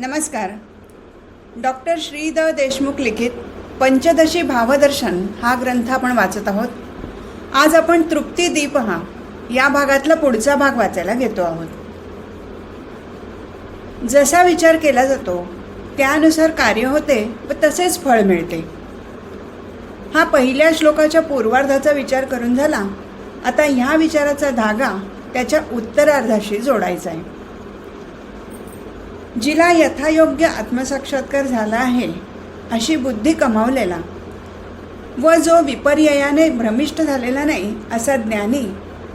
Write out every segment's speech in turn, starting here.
नमस्कार. Doctor Shri the Deshmukh लिखित पंचदशी भावदर्शन हा ग्रंथ आपण वाचत आहोत. आज आपण तृप्ती दीप हा या भागातला पुढचा भाग वाचायला घेतो आहोत. जसा विचार केला जातो त्यानुसार कार्य होते व तसेच फळ मिळते. हा पहिल्या श्लोकाच्या पूर्वार्धाचा विचार करून झाला आता ह्या विचाराचा धागा त्याच्या उत्तरार्धाशी जोडायचा आहे. जिला यथायोग्य आत्मसाक्षात्कार झाला आहे अशी बुद्धी कमावलेला. व जो विपर्ययाने भ्रमिष्ट झालेला नाही असा ज्ञानी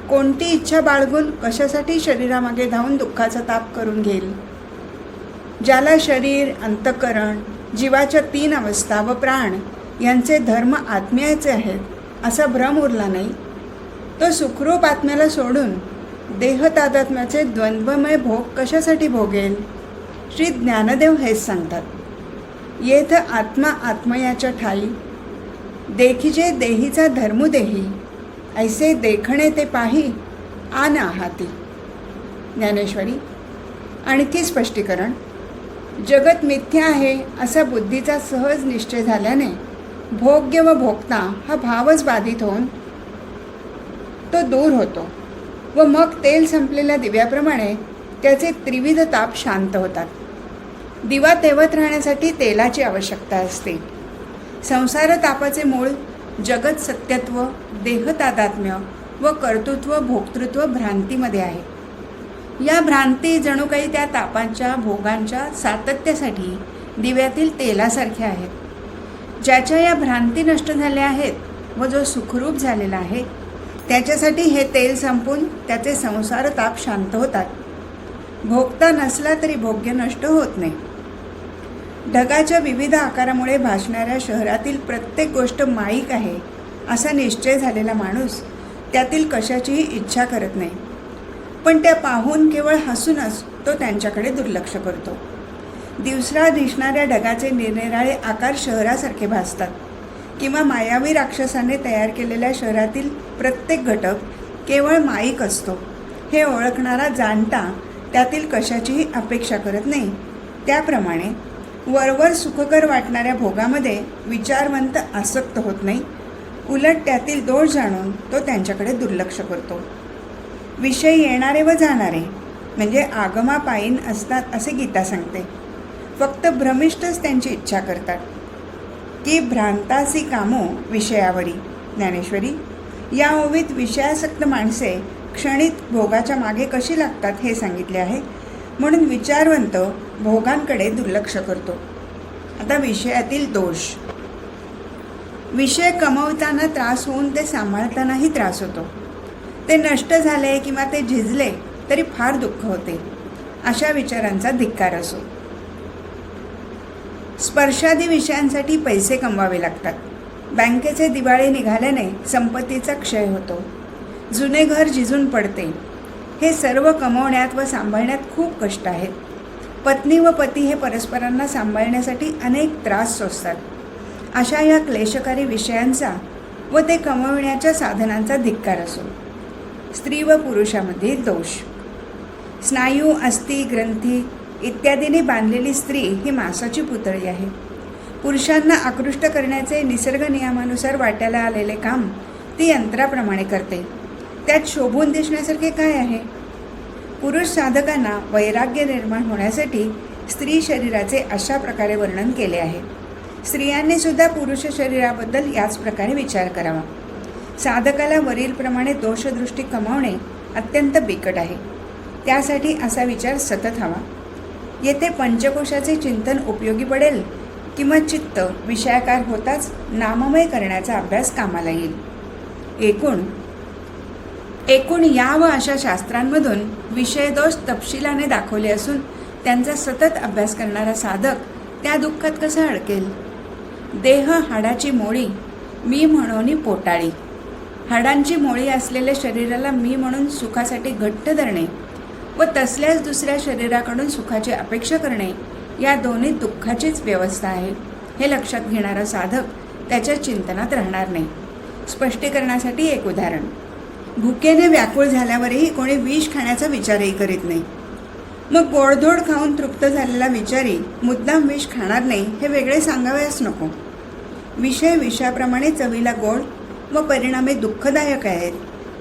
कोणती इच्छा बाळगून कशासाठी शरीरामागे धावून दुःखाचा ताप करून घेईल? ज्याला शरीर अंतकरण जीवाच्या तीन अवस्था व प्राण यांचे धर्म आत्म्याचे आहेत असा भ्रम उरला नाही. तो सुखरूप आत्म्याला सोडून देह तादात्म्याचे द्वंद्वमय भोग कशासाठी भोगेल? श्री ज्ञानदेव हेच सांगतात. येथ आत्मा आत्मयाच्या ठाई. देखिजे देहीचा धर्मुदेही ऐसे देखणे ते पाही आन आहाती. ज्ञानेश्वरी आणखी स्पष्टीकरण. जगत मिथ्या आहे असा बुद्धीचा सहज निश्चय झाल्याने भोग्य व भोगता हा भावच बाधित होऊन तो दूर होतो व मग तेल संपलेल्या दिव्याप्रमाणे त्याचे त्रिविध ताप शांत होतात. दिवा तेवत राहण्यासाठी तेलाची आवश्यकता असते. संसार तापाचे मूळ जगत सत्यत्व देहतादात्म्य व कर्तृत्व भोक्तृत्व भ्रांतीमध्ये आहे. या भ्रांती जणू काही त्या तापांच्या भोगांच्या सातत्यासाठी दिव्यातील तेलासारख्या आहेत. ज्याच्या या भ्रांती नष्ट झाल्या आहेत व जो सुखरूप झालेला आहे त्याच्यासाठी हे तेल संपून त्याचे संसार ताप शांत होतात. भोगता नसला तरी भोग्य नष्ट होत नाही. ढगाच्या विविध आकारामुळे भासणाऱ्या शहरातील प्रत्येक गोष्ट माईक आहे असा निश्चय झालेला माणूस त्यातील कशाचीही इच्छा करत नाही. पण त्या पाहून केवळ हसूनच तो त्यांच्याकडे दुर्लक्ष करतो. दिवसरा दिसणाऱ्या ढगाचे निरनिराळे आकार शहरासारखे भासतात किंवा मायावी राक्षसाने तयार केलेल्या शहरातील प्रत्येक घटक केवळ माईक असतो. हे ओळखणारा जाणता त्यातील कशाचीही अपेक्षा करत नाही. त्याप्रमाणे वरवर सुखकर वाटणाऱ्या भोगामध्ये विचारवंत आसक्त होत नाही. उलट त्यातील दोष जाणून तो त्यांच्याकडे दुर्लक्ष करतो. विषय येणारे व जाणारे म्हणजे आगमापायीन असतात असे गीता सांगते. फक्त भ्रमिष्टच त्यांची इच्छा करतात. की भ्रांतासी कामो विषयावरी. ज्ञानेश्वरी या ओवीत विषयासक्त माणसे क्षणित भोगाच्या मागे कशी लागतात हे सांगितले आहे म्हणून विचारवंत भोगांकडे दुर्लक्ष करतो. आता विषयातील दोष. विषय कमवताना त्रास होऊन ते सांभाळतानाही त्रास होतो. ते नष्ट झाले किंवा ते झिजले तरी फार दुःख होते. अशा विचारांचा धिक्कार असो. स्पर्शादी विषयांसाठी पैसे कमवावे लागतात. बँकेचे दिवाळे निघाल्याने संपत्तीचा क्षय होतो. जुने घर झिजून पडते. हे सर्व कमवण्यात व सांभाळण्यात खूप कष्ट आहेत. पत्नी व पती हे परस्परांना सांभाळण्यासाठी अनेक त्रास सोसतात. अशा या क्लेशकारी विषयांचा व ते कमविण्याच्या साधनांचा धिक्कार असो स्त्री व पुरुषामध्ये दोष. स्नायू अस्थि ग्रंथी इत्यादीने बांधलेली स्त्री ही मांसाची पुतळी आहे. पुरुषांना आकृष्ट करण्याचे निसर्ग नियमानुसार वाट्याला आलेले काम ती यंत्राप्रमाणे करते. त्यात शोभून दिसण्यासारखे काय आहे? पुरुष साधकांना वैराग्य निर्माण होण्यासाठी स्त्री शरीराचे अशा प्रकारे वर्णन केले आहे. स्त्रियांनी सुद्धा पुरुष शरीराबद्दल याच प्रकारे विचार करावा. साधकाला वरीलप्रमाणे दोषदृष्टी कमावणे अत्यंत बिकट आहे. त्यासाठी असा विचार सतत हवा. येथे पंचकोशाचे चिंतन उपयोगी पडेल किंवा चित्त विषयाकार होताच नाममय करण्याचा अभ्यास कामाला येईल. एकूण एकूण या व अशा शास्त्रांमधून विषयदोष तपशिलाने दाखवले असून त्यांचा सतत अभ्यास करणारा साधक त्या दुःखात कसा अडकेल? देह हाडाची मोळी मी म्हणून पोटाळी. हाडांची मोळी असलेल्या शरीराला मी म्हणून सुखासाठी घट्ट धरणे व तसल्याच दुसऱ्या शरीराकडून सुखाची अपेक्षा करणे या दोन्ही दुःखाचीच व्यवस्था आहे हे लक्षात घेणारा साधक त्याच्या चिंतनात राहणार नाही. स्पष्टीकरणासाठी एक उदाहरण. भुकेने व्याकुळ झाल्यावरही कोणी विष खाण्याचा विचारही करीत नाही. मग गोडधोड खाऊन तृप्त झालेला विचारी मुद्दाम विष खाणार नाही हे वेगळे सांगावयास नको. विषय विषाप्रमाणे चवीला गोड व परिणामे दुःखदायक आहेत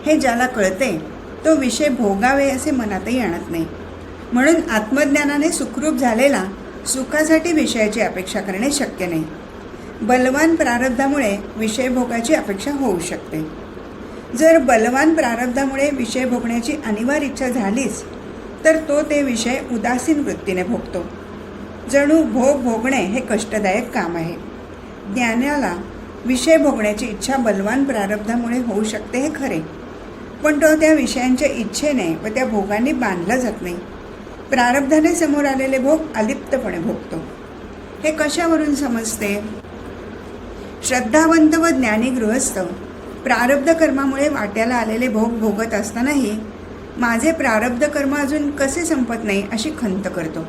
हे ज्याला कळते तो विषय भोगावे असे मनातही आणत नाही. म्हणून आत्मज्ञानाने सुखरूप झालेला सुखासाठी विषयाची अपेक्षा करणे शक्य नाही. बलवान प्रारब्धामुळे विषय भोगाची अपेक्षा होऊ शकते. जर बलवान प्रारब्धामुळे विषय भोगण्याची अनिवार्य इच्छा झालीच तर तो ते विषय उदासीन वृत्तीने भोगतो. जणू भोग भोगणे हे कष्टदायक काम आहे. ज्ञानाला विषय भोगण्याची इच्छा बलवान प्रारब्धामुळे होऊ शकते हे खरे. पण तो त्या विषयांच्या इच्छेने व त्या भोगांनी बांधला जात नाही. प्रारब्धाने समोर आलेले भोग अलिप्तपणे भोगतो. हे कशावरून समजते? श्रद्धावंत व ज्ञानी गृहस्थ प्रारब्ध कर्मामुळे वाट्याला आलेले भोग भोगत असतानाही माझे प्रारब्ध कर्म अजून कसे संपत नाही अशी खंत करतो.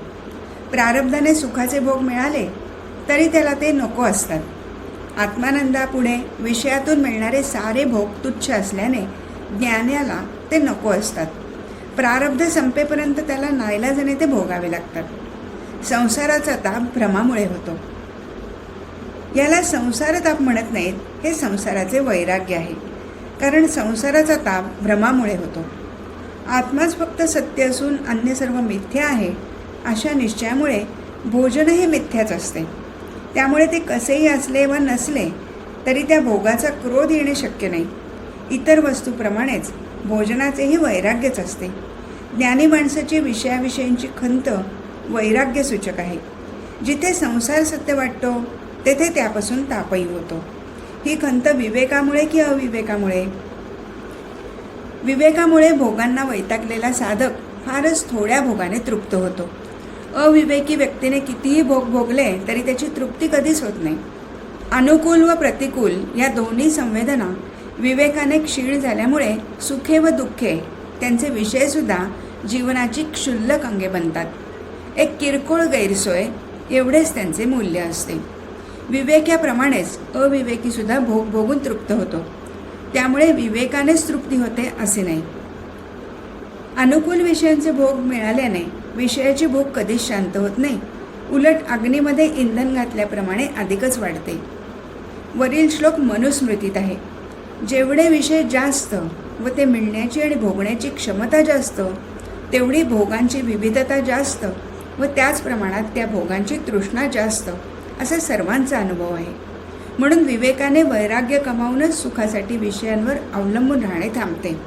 प्रारब्धाने सुखाचे भोग मिळाले तरी त्याला ते नको असतात. आत्मानंदापुढे विषयातून मिळणारे सारे भोग तुच्छ असल्याने ज्ञानाला ते नको असतात. प्रारब्ध संपेपर्यंत त्याला नाईलाजाने ते भोगावे लागतात. संसाराचा ताप भ्रमामुळे होतो. याला संसारताप म्हणत नाहीत हे संसाराचे वैराग्य आहे. कारण संसाराचा ताप भ्रमामुळे होतो. आत्माच फक्त सत्य असून अन्य सर्व मिथ्या आहे अशा निश्चयामुळे भोजनही मिथ्याच असते. त्यामुळे ते कसेही असले व नसले तरी त्या भोगाचा क्रोध येणे शक्य नाही. इतर वस्तूप्रमाणेच भोजनाचेही वैराग्यच असते. ज्ञानी माणसाची विषयाविषयींची खंत वैराग्यसूचक आहे. जिथे संसार सत्य वाटतो तेथे त्यापासून तापही होतो. ही खंत विवेकामुळे की अविवेकामुळे? विवेकामुळे भोगांना वैतागलेला साधक फारच थोड्या भोगाने तृप्त होतो. अविवेकी व्यक्तीने कितीही भोग भोगले तरी त्याची तृप्ती कधीच होत नाही. अनुकूल व प्रतिकूल या दोन्ही संवेदना विवेकाने क्षीण झाल्यामुळे सुखे व दुःखे त्यांचे विषयसुद्धा जीवनाची क्षुल्लक अंगे बनतात. एक किरकोळ गैरसोय एवढेच त्यांचे मूल्य असते. विवेक्याप्रमाणेच अविवेकीसुद्धा भोग भोगून तृप्त होतो. त्यामुळे विवेकानेच तृप्ती होते असे नाही. अनुकूल विषयांचे भोग मिळाल्याने विषयाची भूक कधीच शांत होत नाही. उलट अग्नीमध्ये इंधन घातल्याप्रमाणे अधिकच वाढते. वरील श्लोक मनुस्मृतीत आहे. जेवढे विषय जास्त व ते मिळण्याची आणि भोगण्याची क्षमता जास्त तेवढी भोगांची विविधता जास्त व त्याच प्रमाणात त्या भोगांची तृष्णा जास्त. असा सर्वांचा अनुभव आहे. म्हणून विवेकाने वैराग्य कमावूनच सुखासाठी विषयांवर अवलंबून राहणे थांबते.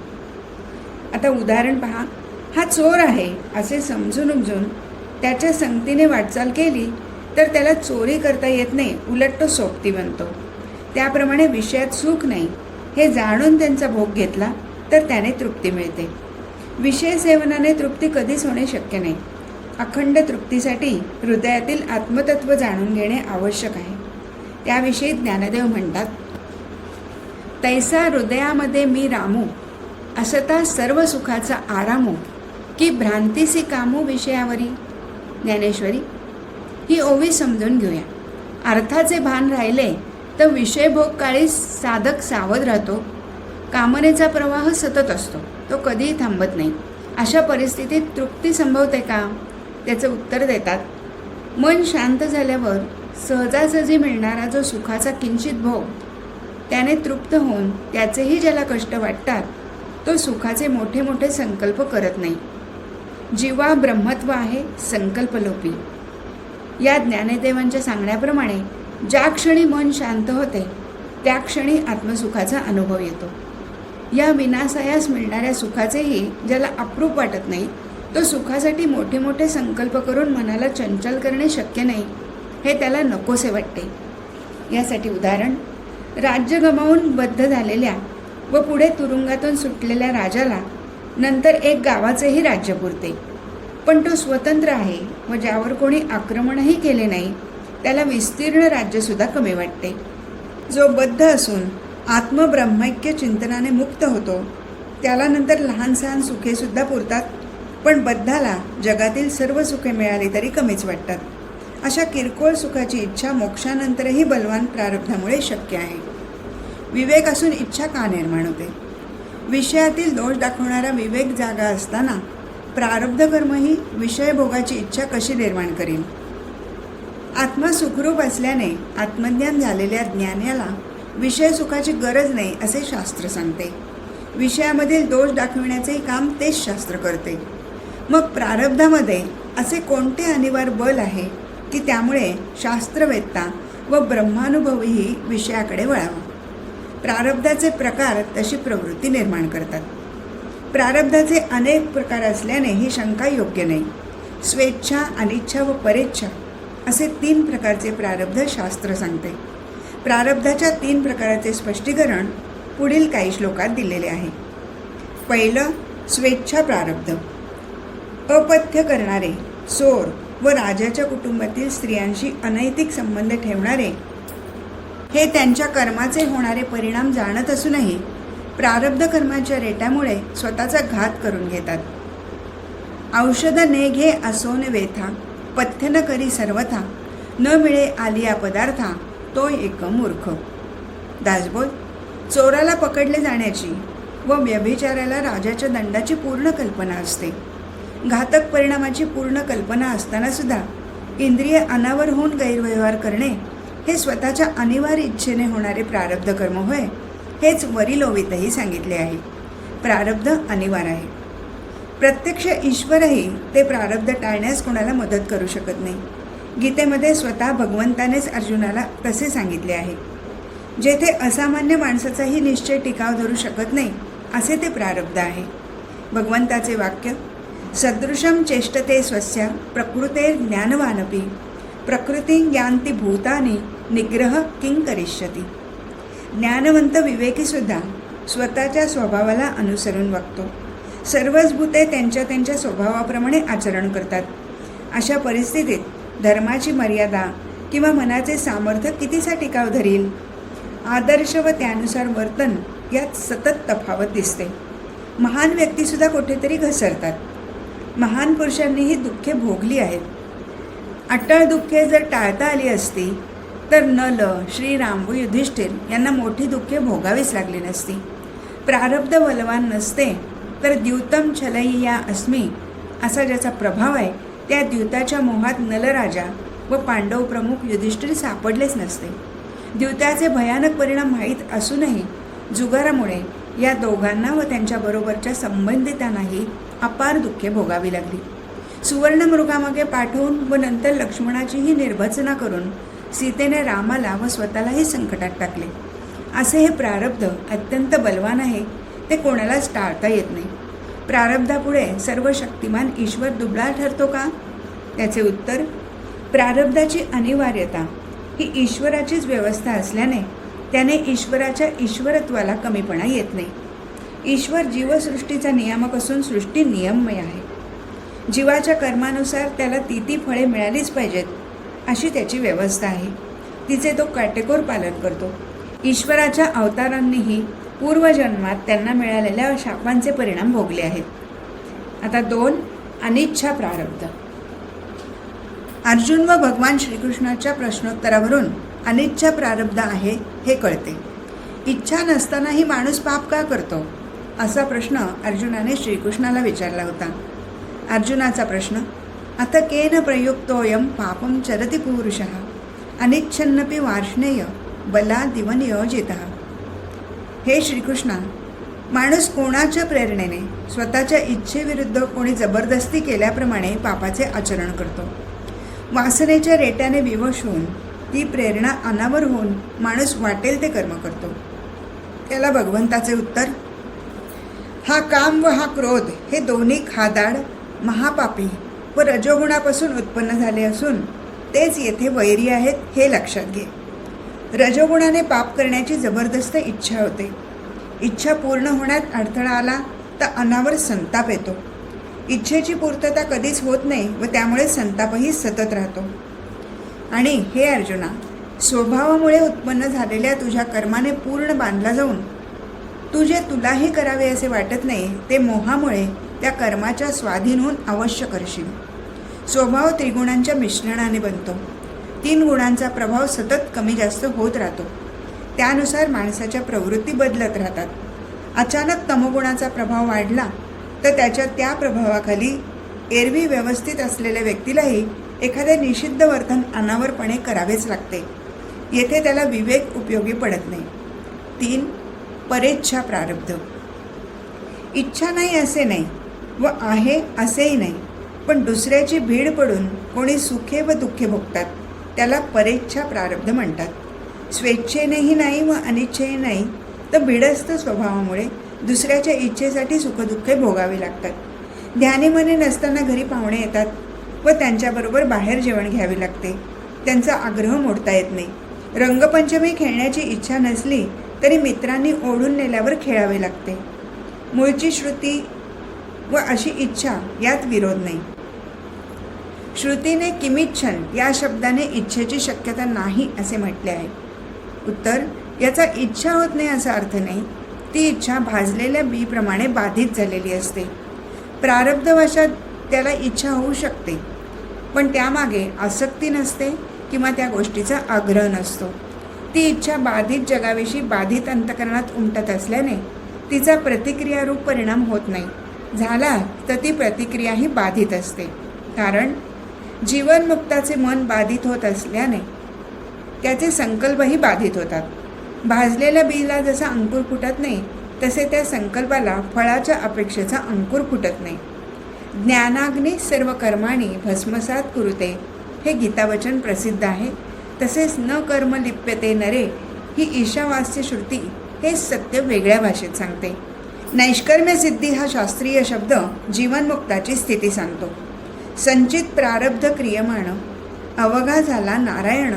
आता उदाहरण पहा. हा चोर आहे असे समजून उमजून त्याच्या संगतीने वाटचाल केली तर त्याला चोरी करता येत नाही उलट तो सोबती बनतो. त्याप्रमाणे विषयात सुख नाही. हे जाणून त्यांचा भोग घेतला तर त्याने तृप्ती मिळते. विषय सेवनाने तृप्ती कधीच होणे शक्य नाही. अखंड तृप्तीसाठी हृदयातील आत्मतत्व जाणून घेणे आवश्यक आहे. त्याविषयी ज्ञानदेव म्हणतात तैसा हृदयामध्ये मी रामू असता सर्व सुखाचा आरामो की भ्रांतीसी कामो विषयावरी. ज्ञानेश्वरी ही ओवी समजून घेऊया. अर्थाचे भान राहिले तर विषयभोग काळी साधक सावध राहतो. कामनेचा प्रवाह सतत असतो. तो कधीही थांबत नाही. अशा परिस्थितीत तृप्ती संभवते का? त्याचं उत्तर देतात मन शांत झाल्यावर सहजासहजी मिळणारा जो सुखाचा किंचित भोग त्याने तृप्त होऊन त्याचेही ज्याला कष्ट वाटतात तो सुखाचे मोठे मोठे संकल्प करत नाही. जीवा ब्रह्मत्व आहे संकल्पलोपी. या ज्ञानदेवांच्या सांगण्याप्रमाणे ज्या क्षणी मन शांत होते त्या क्षणी आत्मसुखाचा अनुभव येतो. या विनासायास मिळणाऱ्या सुखाचेही ज्याला अप्रूप वाटत नाही तो सुखासाठी मोठे मोठे संकल्प करून मनाला चंचल करणे शक्य नाही. हे त्याला नकोसे वाटते. यासाठी उदाहरण राज्य गमावून बद्ध झालेल्या व पुढे तुरुंगातून सुटलेल्या राजाला नंतर एक गावाचेही राज्य पुरते. पण तो स्वतंत्र आहे व ज्यावर कोणी आक्रमणही केले नाही त्याला विस्तीर्ण राज्यसुद्धा कमी वाटते. जो बद्ध असून आत्मब्रह्मैक्य चिंतनाने मुक्त होतो त्याला नंतर लहान सहान सुखेसुद्धा पुरतात. पण बद्धाला जगातील सर्व सुखे मिळाली तरी कमीच वाटतात. अशा किरकोळ सुखाची इच्छा मोक्षानंतरही बलवान प्रारब्धामुळे शक्य आहे. विवेक असून इच्छा का निर्माण होते? विषयातील दोष दाखवणारा विवेक जागा असताना प्रारब्ध कर्म ही विषयभोगाची इच्छा कशी निर्माण करील आत्मा सुखरूप असल्याने आत्मज्ञान झालेल्या ज्ञानाला विषय सुखाची गरज नाही असे शास्त्र सांगते. विषयामधील दोष दाखविण्याचेही काम तेच शास्त्र करते. मग प्रारब्धामध्ये असे कोणते अनिवार्य बल आहे की त्यामुळे शास्त्रवेत्ता व ब्रह्मानुभवही विषयाकडे वळावा? प्रारब्धाचे प्रकार तशी प्रवृत्ती निर्माण करतात. प्रारब्धाचे अनेक प्रकार असल्याने ही शंका योग्य नाही. स्वेच्छा अनिच्छा व परेच्छा असे तीन प्रकारचे प्रारब्ध शास्त्र सांगते. प्रारब्धाच्या तीन प्रकाराचे स्पष्टीकरण पुढील काही श्लोकात दिलेले आहे. पहिलं स्वेच्छा प्रारब्ध. अपथ्य करणारे चोर व राजाच्या कुटुंबातील स्त्रियांशी अनैतिक संबंध ठेवणारे हे त्यांच्या कर्माचे होणारे परिणाम जाणत असूनही प्रारब्ध कर्माच्या रेट्यामुळे स्वतःचा घात करून घेतात. औषध ने घे असोन वेथा पथ्य न करी सर्वथा न मिळे आलिया पदार्था तो एक मूर्ख. दासबोध चोराला पकडले जाण्याची व व्यभिचाराला राजाच्या दंडाची पूर्ण कल्पना असते. घातक परिणामाची पूर्ण कल्पना असताना सुद्धा इंद्रिय अनावर होऊन गैरव्यवहार करणे हे स्वतःच्या अनिवार्य इच्छेने होणारे प्रारब्ध कर्म होय हेच वरील ओवीतही सांगितले आहे. प्रारब्ध अनिवार्य आहे. प्रत्यक्ष ईश्वरही ते प्रारब्ध टाळण्यास कोणाला मदत करू शकत नाही. गीतेमध्ये स्वतः भगवंतानेच अर्जुनाला तसे सांगितले आहे. जेथे असामान्य माणसाचाही निश्चय टिकाव धरू शकत नाही असे ते प्रारब्ध आहे. भगवंताचे वाक्य सदृशं चेष्टते स्वस्य प्रकृते ज्ञानवानपी। प्रकृतीं ज्ञानती भूतानी निग्रह किंग करिष्यती? ज्ञानवंत विवेकीसुद्धा स्वतःच्या स्वभावाला अनुसरून वागतो सर्वच भूते त्यांच्या त्यांच्या स्वभावाप्रमाणे आचरण करतात। अशा परिस्थितीत धर्माची मर्यादा किंवा मनाचे सामर्थ्य कितीसा टिकाव धरील? आदर्श व त्यानुसार वर्तन यात सतत तफावत दिसते। महान व्यक्तीसुद्धा कुठेतरी घसरतात। महान पुरुषांनीही दुःखे भोगली आहेत. अटळ दुःखे जर टाळता आली असती तर नल श्रीराम व युधिष्ठिर यांना मोठी दुःखे भोगावीच लागली नसती. प्रारब्ध बलवान नसते तर द्यूतम छलय्या अस्मी असा ज्याचा प्रभाव आहे त्या द्यूताच्या मोहात नलराजा व पांडव प्रमुख युधिष्ठिर सापडलेच नसते. द्यूताचे भयानक परिणाम माहीत असूनही जुगारामुळे या दोघांना व त्यांच्याबरोबरच्या संबंधितांनाही अपार दुःखे भोगावी लागली. सुवर्णमृगामागे पाठवून व नंतर लक्ष्मणाचीही निर्भचना करून सीतेने रामाला व स्वतःलाही संकटात टाकले. असे हे प्रारब्ध अत्यंत बलवान आहे ते कोणालाच टाळता येत नाही. प्रारब्धापुढे सर्व शक्तिमान ईश्वर दुबळा ठरतो का? त्याचे उत्तर प्रारब्धाची अनिवार्यता ही ईश्वराचीच व्यवस्था असल्याने त्याने ईश्वराच्या ईश्वरत्वाला कमीपणा येत नाही. ईश्वर जीवसृष्टीचा नियामक असून सृष्टी नियममय आहे. जीवाच्या कर्मानुसार त्याला ती ती फळे मिळालीच पाहिजेत अशी त्याची व्यवस्था आहे. तिचे तो काटेकोर पालन करतो. ईश्वराच्या अवतारांनीही पूर्वजन्मात त्यांना मिळालेल्या शापांचे परिणाम भोगले आहेत. आता दोन अनिच्छा प्रारब्ध. अर्जुन व भगवान श्रीकृष्णाच्या प्रश्नोत्तरावरून अनिच्छा प्रारब्ध आहे हे कळते. इच्छा नसतानाही माणूस पाप का करतो? असा प्रश्न अर्जुनाने श्रीकृष्णाला विचारला होता. अर्जुनाचा प्रश्न आता केन प्रयुक्तोयम पापम चरती पुरुष? अनिच्छन्नपी वार्ष्णेय बला दिवनियोजित हे श्रीकृष्णा माणूस कोणाच्या प्रेरणेने स्वतःच्या इच्छेविरुद्ध कोणी जबरदस्ती केल्याप्रमाणे पापाचे आचरण करतो? वासनेच्या रेट्याने विवश होऊन ती प्रेरणा अनावर होऊन माणूस वाटेल ते कर्म करतो? त्याला भगवंताचे उत्तर हा काम व हा क्रोध हे दोन्ही खादाड महापापी व रजोगुणापासून उत्पन्न झाले असून तेच येथे वैरी आहेत हे लक्षात घे. रजोगुणाने पाप करण्याची जबरदस्त इच्छा होते. इच्छा पूर्ण होण्यात अडथळा आला तर अनावर संताप येतो. इच्छेची पूर्तता कधीच होत नाही व त्यामुळे संतापही सतत राहतो. आणि हे अर्जुना स्वभावामुळे उत्पन्न झालेल्या तुझ्या कर्माने पूर्ण बांधला जाऊन तू जे तुलाही करावे असे वाटत नाही ते मोहामुळे त्या कर्माच्या स्वाधीन होऊन अवश्य करशील. स्वभाव त्रिगुणांच्या मिश्रणाने बनतो. तीन गुणांचा प्रभाव सतत कमी जास्त होत राहतो. त्यानुसार माणसाच्या प्रवृत्ती बदलत राहतात. अचानक तमोगुणाचा प्रभाव वाढला तर त्याच्या त्या प्रभावाखाली एरवी व्यवस्थित असलेल्या व्यक्तीलाही एखादे निषिद्ध वर्तन अनावरपणे करावेच लागते. येथे त्याला विवेक उपयोगी पडत नाही. तीन परेच्छा प्रारब्ध. इच्छा नाही असे नाही व आहे असेही नाही पण दुसऱ्याची भीड पडून कोणी सुखे व दुःखे भोगतात त्याला परेच्छा प्रारब्ध म्हणतात. स्वेच्छेनेही नाही व अनिच्छेही नाही तर भिडस्त स्वभावामुळे दुसऱ्याच्या इच्छेसाठी सुखदुःखे भोगावी लागतात. ध्यानीमने नसताना घरी पाहुणे येतात व त्यांच्याबरोबर बाहेर जेवण घ्यावे लागते. त्यांचा आग्रह मोडता येत नाही. रंगपंचमी खेळण्याची इच्छा नसली तरी मित्रांनी ओढून नेल्यावर खेळावे लागते. मूळची श्रुती व अशी इच्छा यात विरोध नाही. श्रुतीने किमिच्छन या शब्दाने इच्छेची शक्यता नाही असे म्हटले आहे. उत्तर याचा इच्छा होत नाही असा अर्थ नाही. ती इच्छा भाजलेल्या बीप्रमाणे बाधित झालेली असते. प्रारब्ध भाषा त्याला इच्छा होऊ शकते. पण त्यामागे आसक्ती नसते किंवा त्या गोष्टीचा आग्रह नसतो. ती इच्छा बाधित जगाविषयी बाधित अंतकरणात उमटत असल्याने तिचा प्रतिक्रियारूप परिणाम होत नाही. झाला तर ती प्रतिक्रियाही बाधित असते. कारण जीवनमुक्ताचे मन बाधित होत असल्याने त्याचे संकल्पही बाधित होतात. भाजलेल्या बीला जसा अंकुर फुटत नाही तसे त्या संकल्पाला फळाच्या अपेक्षेचा अंकुर फुटत नाही. ज्ञानाग्नी सर्व कर्माणी भस्मसात कुरुते हे गीतावचन प्रसिद्ध आहे. तसेच न कर्म लिप्यते नरे ही ईशावास्य श्रुती हे सत्य वेगळ्या भाषेत सांगते. नैष्कर्म्य सिद्धी हा शास्त्रीय शब्द जीवनमुक्ताची स्थिती सांगतो. संचित प्रारब्ध क्रियमाण अवघा झाला नारायण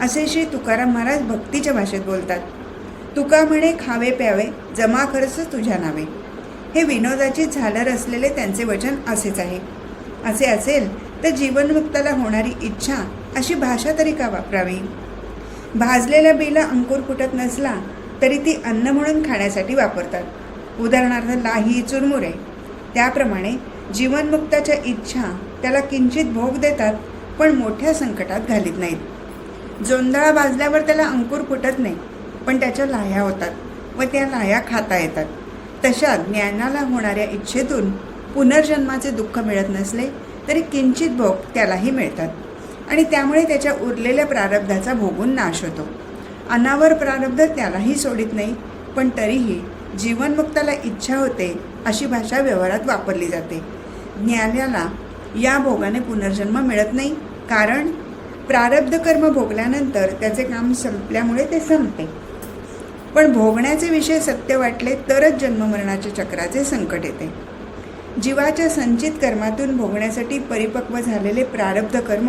असे श्री तुकाराम महाराज भक्तीच्या भाषेत बोलतात. तुका म्हणे खावे प्यावे जमा खर्च तुझ्या नावे. हे विनोदाची झालर असलेले त्यांचे वचन असेच आहे. असे असेल तर जीवनमुक्ताला होणारी इच्छा अशी भाषा तरी का वापरावी? भाजलेल्या बीला अंकुर फुटत नसला तरी ती अन्न म्हणून खाण्यासाठी वापरतात. उदाहरणार्थ लाही चुरमुरे. त्याप्रमाणे जीवनमुक्ताच्या इच्छा त्याला किंचित भोग देतात पण मोठ्या संकटात घालीत नाहीत. जोंधळा भाजल्यावर त्याला अंकुर फुटत नाही पण त्याच्या लाह्या होतात व त्या लाह्या खाता येतात. तशा ज्ञानाला होणाऱ्या इच्छेतून पुनर्जन्माचे दुःख मिळत नसले तरी किंचित भोग त्यालाही मिळतात. आणि त्यामुळे त्याच्या उरलेल्या प्रारब्धाचा भोगून नाश होतो. अनावर प्रारब्ध त्यालाही सोडित नाही पण तरीही जीवनमुक्ताला इच्छा होते अशी भाषा व्यवहारात वापरली जाते. ज्ञानाला या भोगाने पुनर्जन्म मिळत नाही कारण प्रारब्ध कर्म भोगल्यानंतर त्याचे काम संपल्यामुळे ते संपते. पण भोगण्याचे विषय सत्य वाटले तरच जन्ममरणाच्या चक्राचे संकट येते. जीवाच्या संचित कर्मातून भोगण्यासाठी परिपक्व झालेले प्रारब्ध कर्म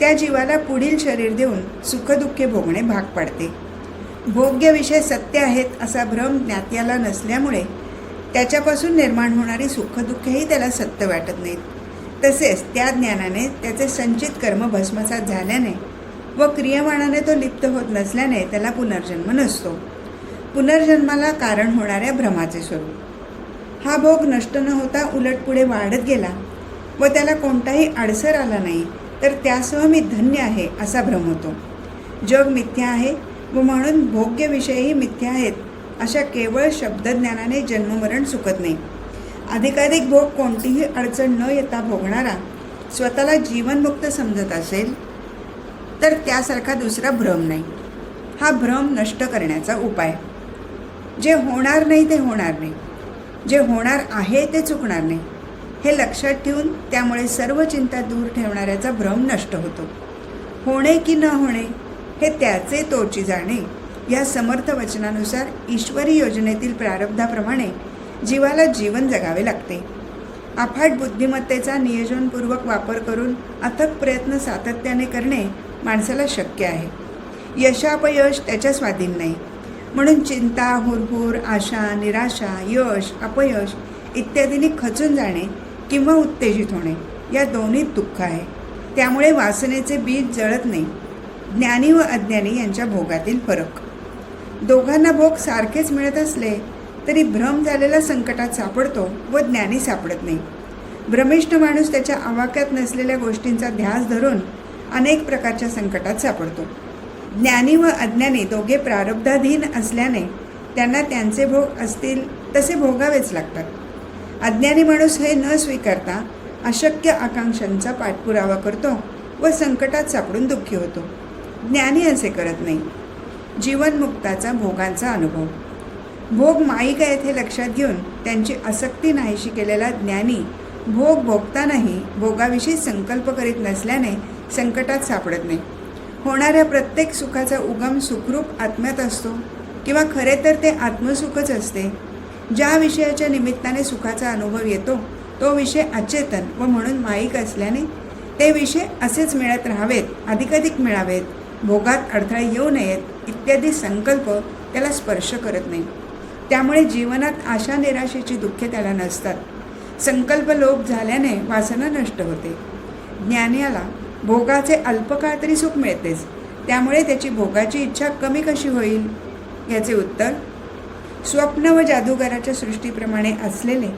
त्या जीवाला पुढील शरीर देऊन सुखदुःखे भोगणे भाग पाडते. भोग्य विषय सत्य आहेत असा भ्रम ज्ञात्याला नसल्यामुळे त्याच्यापासून निर्माण होणारी सुखदुःखेही त्याला सत्य वाटत नाहीत. तसेच त्या ज्ञानाने त्याचे संचित कर्म भस्मसात झाल्याने व क्रियमाणाने तो लिप्त होत नसल्याने त्याला पुनर्जन्म नसतो. पुनर्जन्माला कारण होणाऱ्या भ्रमाचे स्वरूप. हा भोग नष्ट न होता उलट पुढे वाढत गेला व त्याला कोणताही अडसर आला नाही. तर त्यासह मी धन्य आहे असा भ्रम होतो. जग मिथ्या आहे व म्हणून भोग्यविषयही मिथ्या आहेत अशा केवळ शब्दज्ञानाने जन्ममरण चुकत नाही. अधिकाधिक भोग कोणतीही अडचण न येता भोगणारा स्वतःला जीवनमुक्त समजत असेल तर त्यासारखा दुसरा भ्रम नाही. हा भ्रम नष्ट करण्याचा उपाय. जे होणार नाही ते होणार नाही. जे होणार आहे ते चुकणार नाही. हे लक्षात ठेवून त्यामुळे सर्व चिंता दूर ठेवणाऱ्याचा भ्रम नष्ट होतो. होणे की न होणे हे त्याचे तोची जाणे. या समर्थ वचनानुसार ईश्वरी योजनेतील प्रारब्धाप्रमाणे जीवाला जीवन जगावे लागते. अफाट बुद्धिमत्तेचा नियोजनपूर्वक वापर करून अथक प्रयत्न सातत्याने करणे माणसाला शक्य आहे. यशापयश त्याच्या स्वाधीन नाही. म्हणून चिंता हुरहुर आशा निराशा यश अपयश इत्यादींनी खचून जाणे किंवा उत्तेजित होणे या दोन्हीत दुःख आहे. त्यामुळे वासनेचे बीज जळत नाही. ज्ञानी व अज्ञानी यांच्या भोगातील फरक. दोघांना भोग सारखेच मिळत असले तरी भ्रम झालेला संकटात सापडतो व ज्ञानी सापडत नाही. भ्रमिष्ठ माणूस त्याच्या आवाक्यात नसलेल्या गोष्टींचा ध्यास धरून अनेक प्रकारच्या संकटात सापडतो. ज्ञानी व अज्ञानी दोघे प्रारब्धाधीन असल्याने त्यांना त्यांचे भोग असतील तसे भोगावेच लागतात. अज्ञानी माणूस हे न स्वीकारता अशक्य आकांक्षांचा पाठपुरावा करतो व संकटात सापडून दुःखी होतो. ज्ञानी असे करत नाही. जीवनमुक्ताचा भोगांचा अनुभव. भोग माईका येथे लक्षात घेऊन त्यांची आसक्ती नाहीशी केलेला ज्ञानी भोग भोगतानाही भोगाविषयी संकल्प करीत नसल्याने संकटात सापडत नाही. होणाऱ्या प्रत्येक सुखाचा उगम सुखरूप आत्म्यात असतो किंवा खरे तर ते आत्मसुखच असते. ज्या विषयाच्या निमित्ताने सुखाचा अनुभव येतो तो विषय अचेतन व म्हणून माईक असल्याने ते विषय असेच मिळत राहावेत अधिकाधिक मिळावेत भोगात अडथळा येऊ नयेत इत्यादी संकल्प त्याला स्पर्श करत नाही. त्यामुळे जीवनात आशा निराशेची दुःखे त्याला नसतात. संकल्प लोप झाल्याने वासना नष्ट होते. ज्ञानाला भोगाचे अल्पकाळ तरी सुख मिळतेच त्यामुळे त्याची भोगाची इच्छा कमी कशी होईल? याचे उत्तर स्वप्न व जादूगाराच्या सृष्टीप्रमाणे असलेले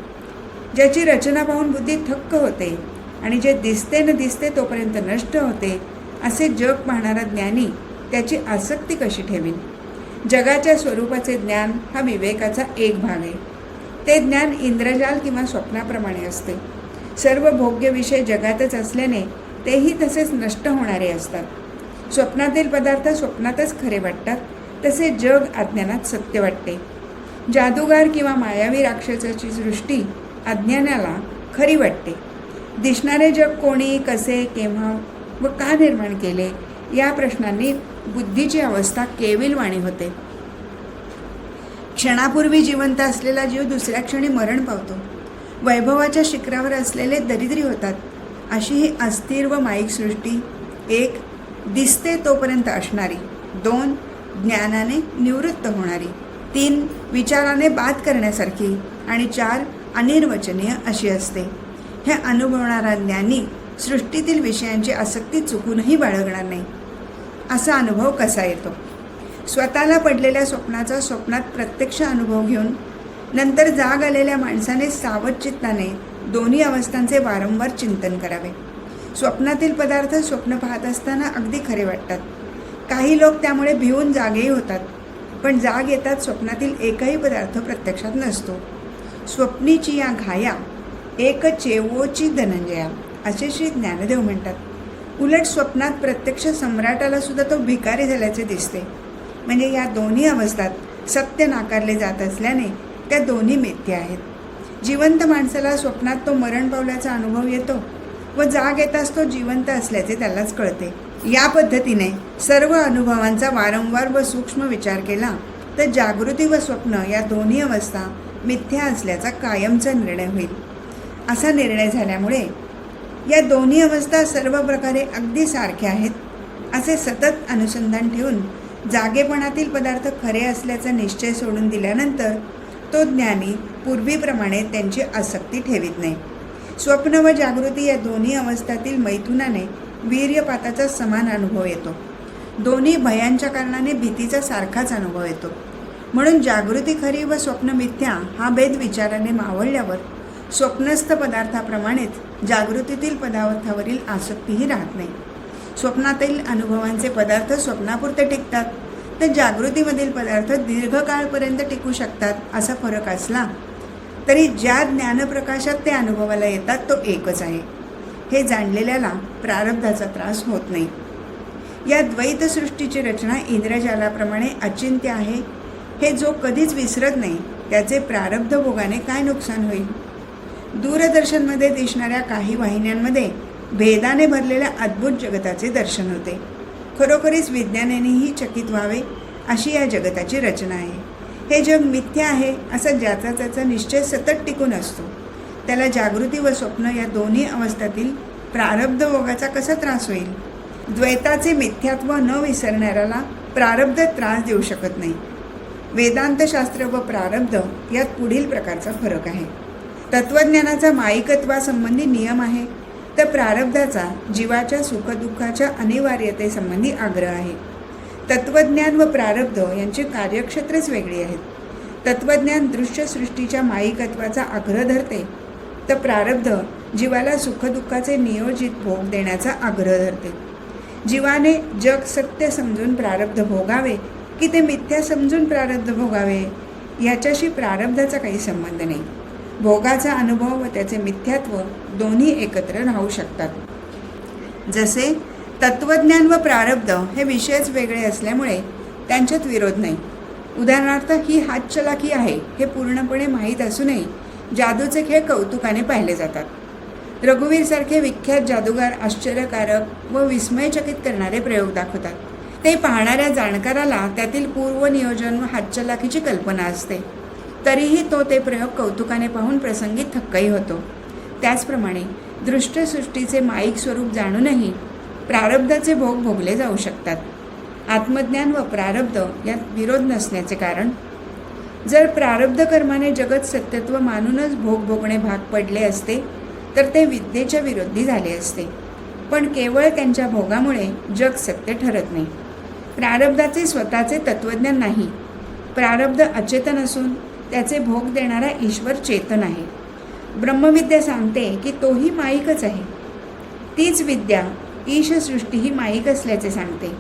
ज्याची रचना पाहून बुद्धी थक्क होते आणि जे दिसते न दिसते तोपर्यंत नष्ट होते असे जग पाहणारा ज्ञानी त्याची आसक्ती कशी ठेवीन? जगाच्या स्वरूपाचे ज्ञान हा विवेकाचा एक भाग आहे. ते ज्ञान इंद्रजाल किंवा स्वप्नाप्रमाणे असते. सर्व भोग्य विषय जगातच असल्याने तेही तसेच नष्ट होणारे असतात. स्वप्नातील पदार्थ स्वप्नातच खरे वाटतात तसे जग अज्ञानात सत्य वाटते. जादूगार किंवा मायावी राक्षसाची सृष्टी अज्ञानाला खरी वाटते. दिसणारे जग कोणी कसे केव्हा व का निर्माण केले या प्रश्नांनी बुद्धीची अवस्था केविलवाणी होते. क्षणापूर्वी जिवंत असलेला जीव दुसऱ्या क्षणी मरण पावतो. वैभवाच्या शिखरावर असलेले दरिद्री होतात. अशी ही अस्थिर व माईक सृष्टी एक दिसते तोपर्यंत असणारी. दोन ज्ञानाने निवृत्त होणारी. तीन विचाराने बाद करण्यासारखी आणि चार अनिर्वचनीय अशी असते. हे अनुभवणारा ज्ञानी सृष्टीतील विषयांची आसक्ती चुकूनही बाळगणार नाही. असा अनुभव कसा येतो? स्वतःला पडलेल्या स्वप्नाचा स्वप्नात प्रत्यक्ष अनुभव घेऊन नंतर जाग आलेल्या माणसाने सावध चित्ताने दोन्ही अवस्थांचे वारंवार चिंतन करावे. स्वप्नातील पदार्थ स्वप्न पाहत असताना अगदी खरे वाटतात. काही लोक त्यामुळे भिवून जागेही होतात. पण जाग येतात स्वप्नातील एकही पदार्थ प्रत्यक्षात नसतो. स्वप्नीची या घाया एक चेवोची धनंजया असे श्री ज्ञानदेव म्हणतात. उलट स्वप्नात प्रत्यक्ष सम्राटाला सुद्धा तो भिकारी झाल्याचे दिसते. म्हणजे या दोन्ही अवस्थात सत्य नाकारले जात असल्याने त्या दोन्ही मिथ्य आहेत. जिवंत माणसाला स्वप्नात तो मरण पावल्याचा अनुभव येतो व जाग येताच तो जिवंत असल्याचे त्यालाच कळते. या पद्धतीने सर्व अनुभवांचा वारंवार व सूक्ष्म विचार केला तर जागृती व स्वप्न या दोन्ही अवस्था मिथ्या असल्याचा कायमचा निर्णय होईल. असा निर्णय झाल्यामुळे या दोन्ही अवस्था सर्व प्रकारे अगदी सारख्या आहेत असे सतत अनुसंधान ठेवून जागेपणातील पदार्थ खरे असल्याचा निश्चय सोडून दिल्यानंतर तो ज्ञानी पूर्वीप्रमाणे त्यांची आसक्ती ठेवीत नाही. स्वप्न व जागृती या दोन्ही अवस्थातील मैथुनाने वीर्यपाताचा समान अनुभव येतो. दोन्ही भयांच्या कारणाने भीतीचा सारखाच अनुभव येतो. म्हणून जागृती खरी व स्वप्न मिथ्या हा भेद विचाराने मावळल्यावर स्वप्नस्थ पदार्थाप्रमाणेच जागृतीतील पदार्थावरील आसक्तीही राहत नाही. स्वप्नातील अनुभवांचे पदार्थ स्वप्नापुरते टिकतात तर जागृतीमधील पदार्थ दीर्घकाळपर्यंत टिकू शकतात असा फरक असला तरी ज्या ज्ञानप्रकाशात ते अनुभवाला येतात तो एकच आहे. हे जाणलेल्याला प्रारब्धाचा त्रास होत नाही. या द्वैतसृष्टीची रचना इंद्रजालाप्रमाणे अचिंत्य आहे. हे जो कधीच विसरत नाही त्याचे प्रारब्ध भोगाने काय नुकसान होईल? दूरदर्शनमध्ये दिसणाऱ्या काही वाहिन्यांमध्ये भेदाने भरलेल्या अद्भुत जगताचे दर्शन होते. खरोखरीच विज्ञानानेही चकित व्हावे अशी या जगताची रचना आहे. हे जग मिथ्य आहे असा ज्याचा त्याचा निश्चय सतत टिकून असतो. त्याला जागृती व स्वप्न या दोन्ही अवस्थेतील प्रारब्ध भोगाचा कसा त्रास होईल? द्वैताचे मिथ्यात्व न विसरणाऱ्याला प्रारब्ध त्रास देऊ शकत नाही. वेदांतशास्त्र व प्रारब्ध यात पुढील प्रकारचा फरक आहे. तत्त्वज्ञानाचा मायिकत्वासंबंधी नियम आहे. तर प्रारब्धाचा जीवाच्या सुखदुःखाच्या अनिवार्यतेसंबंधी आग्रह आहे. तत्त्वज्ञान व प्रारब्ध यांची कार्यक्षेत्रच वेगळी आहेत. तत्त्वज्ञान दृश्यसृष्टीच्या मायिकत्वाचा आग्रह धरते तर प्रारब्ध जीवाला सुखदुःखाचे नियोजित भोग देण्याचा आग्रह धरते. जीवाने जग सत्य समजून प्रारब्ध भोगावे की ते मिथ्या समजून प्रारब्ध भोगावे याच्याशी प्रारब्धाचा काही संबंध नाही. भोगाचा अनुभव व त्याचे मिथ्यात्व दोन्ही एकत्र राहू शकतात. जसे तत्वज्ञान व प्रारब्ध हे विषयच वेगळे असल्यामुळे त्यांच्यात विरोध नाही. उदाहरणार्थ ही हातचलाखी आहे हे पूर्णपणे माहीत असूनही जादूचे खेळ कौतुकाने पाहिले जातात. रघुवीरसारखे विख्यात जादूगार आश्चर्यकारक व विस्मयचकित करणारे प्रयोग दाखवतात. ते पाहणाऱ्या जाणकाराला त्यातील पूर्वनियोजन व हातचलाखीची कल्पना असते. तरीही तो ते प्रयोग कौतुकाने पाहून प्रसंगी थक्कही होतो. त्याचप्रमाणे दृष्टसृष्टीचे माईक स्वरूप जाणूनही प्रारब्धाचे भोग भोगले जाऊ शकतात. आत्मज्ञान व प्रारब्ध यात विरोध नसण्याचे कारण जर प्रारब्ध कर्माने जगत सत्यत्व मानूनच भोग भोगणे भाग पडले असते तर ते विद्येच्या विरोधी झाले असते. पण केवळ त्यांच्या भोगामुळे जग सत्य ठरत नाही. प्रारब्धाचे स्वतःचे तत्त्वज्ञान नाही. प्रारब्ध अचेतन असून त्याचे भोग देणारा ईश्वर चेतन आहे. ब्रह्मविद्या सांगते की तोही माईकच आहे. तीच विद्या ईशसृष्टी ही माईक असल्याचे सांगते.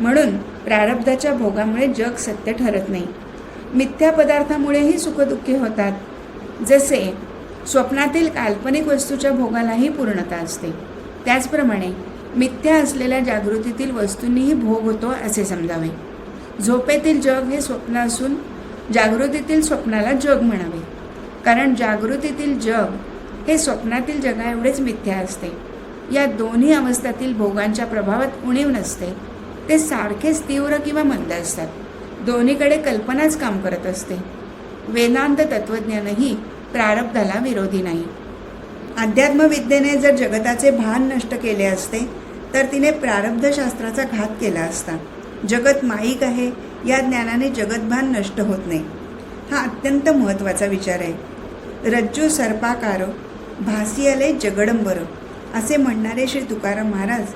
म्हणून प्रारब्धाच्या भोगामुळे जग सत्य ठरत नाही. मिथ्या पदार्थामुळेही सुखदुःखी होतात. जसे स्वप्नातील काल्पनिक वस्तूच्या भोगालाही पूर्णता असते. त्याचप्रमाणे मिथ्या असलेल्या जागृतीतील वस्तूंनीही भोग होतो असे समजावे. झोपेतील जग हे स्वप्न असून जागृतीतील स्वप्नाला जग म्हणावे. कारण जागृतीतील जग हे स्वप्नातील जगा एवढेच मिथ्या असते. या दोन्ही अवस्थातील भोगांच्या प्रभावात उणीव नसते. ते सारखेच तीव्र किंवा मंद असतात. दोन्हीकडे कल्पनाच काम करत असते. वेदांत तत्त्वज्ञानही प्रारब्धाला विरोधी नाही. अध्यात्मविद्येने जर जगताचे भान नष्ट केले असते तर तिने प्रारब्धशास्त्राचा घात केला असता. जगत माईक आहे या ज्ञानाने जगतभान नष्ट होत नाही. हा अत्यंत महत्त्वाचा विचार आहे. रज्जू सर्पाकार भासी जगडंबर असे म्हणणारे श्री तुकाराम महाराज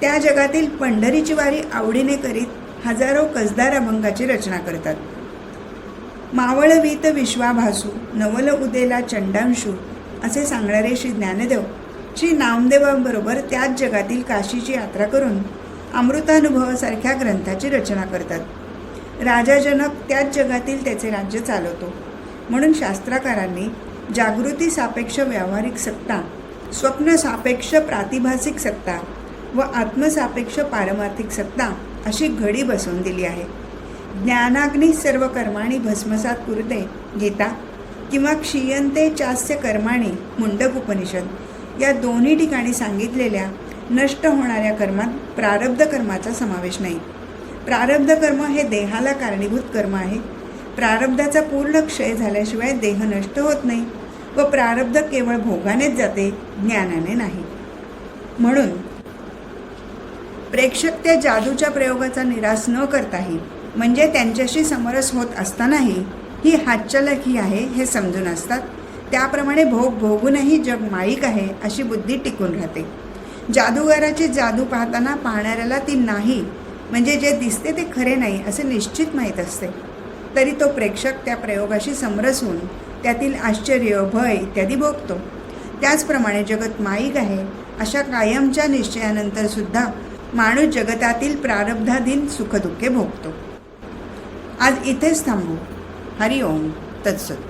त्या जगातील पंढरीची वारी आवडीने करीत हजारो कसदार अभंगाची रचना करतात. मावळवीत विश्वाभासू नवल उदेला चंडांशू असे सांगणारे श्री ज्ञानदेव श्री नामदेवांबरोबर त्याच जगातील काशीची यात्रा करून अमृतानुभवासारख्या ग्रंथाची रचना करतात. राजा जनक त्याच जगातील त्याचे राज्य चालवतो. म्हणून शास्त्रकारांनी जागृती सापेक्ष व्यावहारिक सत्ता स्वप्न सापेक्ष प्रातिभासिक सत्ता व आत्मसापेक्ष पारमार्थिक सत्ता अशी घडी बसवून दिली आहे. ज्ञानाग्नी सर्व कर्माणी भस्मसात कुरुते गीता किंवा क्षीयंते चास्य कर्माणी मुंडक उपनिषद या दोन्ही ठिकाणी सांगितलेल्या नष्ट होणाऱ्या कर्मात प्रारब्ध कर्माचा समावेश नाही. प्रारब्ध कर्म हे देहाला कारणीभूत कर्म आहे. प्रारब्धाचा पूर्ण क्षय झाल्याशिवाय देह नष्ट होत नाही व प्रारब्ध केवळ भोगानेच जाते ज्ञानाने नाही. म्हणून प्रेक्षक त्या जादूच्या प्रयोगाचा निराश न करताही म्हणजे त्यांच्याशी समरस होत असतानाही ही हातचलाखी आहे हे समजून असतात. त्याप्रमाणे भोग भोगूनही जग माईक आहे अशी बुद्धी टिकून राहते. जादूगाराची जादू पाहताना पाहणाऱ्याला ती नाही म्हणजे जे दिसते ते खरे नाही असे निश्चित माहीत असते. तरी तो प्रेक्षक त्या प्रयोगाशी समरस होऊन त्यातील आश्चर्य भय इत्यादी भोगतो. त्याचप्रमाणे जगत माईक आहे अशा कायमच्या निश्चयानंतर सुद्धा माणूस जगतातील प्रारब्धाधीन सुखदुःखे भोगतो. आज इथेच थांबू. हरिओम. तत्सत.